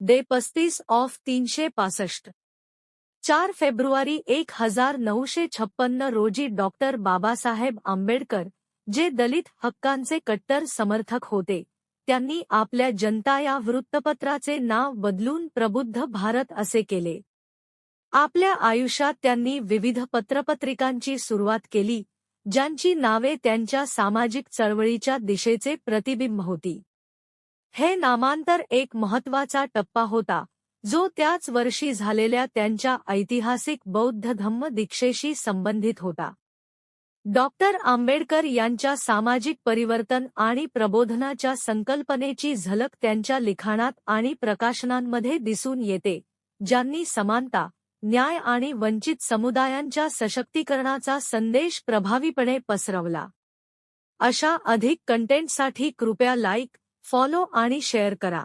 Day पस्तीस of तीनशे पासष्ट. चार फेब्रुवारी एक हजार नऊशे छप्पन्न रोजी डॉक्टर बाबासाहेब आंबेडकर जे दलित हक्कांचे कट्टर समर्थक होते त्यांनी आपल्या जनता या वृत्तपत्राचे नाव बदलून प्रबुद्ध भारत असे केले. आपल्या आयुष्यात त्यांनी विविध पत्रपत्रिकांची सुरुवात केली ज्यांची नावे त्यांच्या सामाजिक चळवळीच्या दिशेचे प्रतिबिंब होती. हे नामांतर एक महत्त्वाचा टप्पा होता जो त्याच वर्षी झालेल्या त्यांच्या ऐतिहासिक बौद्ध धम्म दीक्षेशी संबंधित होता. डॉक्टर आंबेडकर यांच्या सामाजिक परिवर्तन आणि प्रबोधनाच्या संकल्पनेची झलक त्यांच्या लिखाणात आणि प्रकाशनांमध्ये दिसून येते ज्यांनी समानता न्याय आणि वंचित समुदायांच्या सशक्तीकरणाचा संदेश प्रभावीपणे पसरवला. अशा अधिक कंटेंटसाठी कृपया लाईक फॉलो आणि शेअर करा.